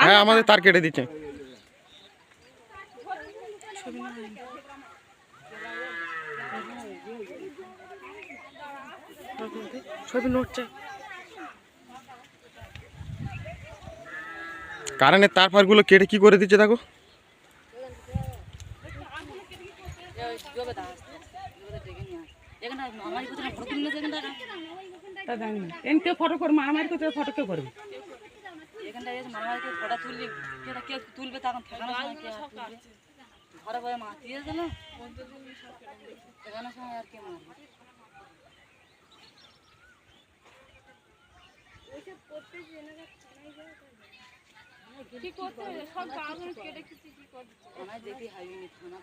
হ্যাঁ আমাদের তার কেটে দিচ্ছে ছবি নড়ছে কারেন্টের তার ফারগুলো কেটে কি করে দিচ্ছে দেখো এনকে ফটো করে মারামারি করতে ফটো কে করবে? এখানটা এসে মারামারি করে ফটো তুললি কেটা কে তুলবে তখন ঠেকানোর সময় কে আর তুলবে? ঘরে বয়ে মাতি দিয়েছে না ঠেকানোর সময় আর কে মারবে যেতে হাইনি থানা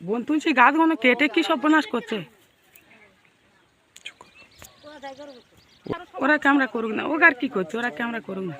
বোন তুই সেই গাছগুলো কেটে কি সর্বনাশ করছে? ওরা ক্যামেরা করুক না ও আর কি করছে? ওরা ক্যামেরা করুক না।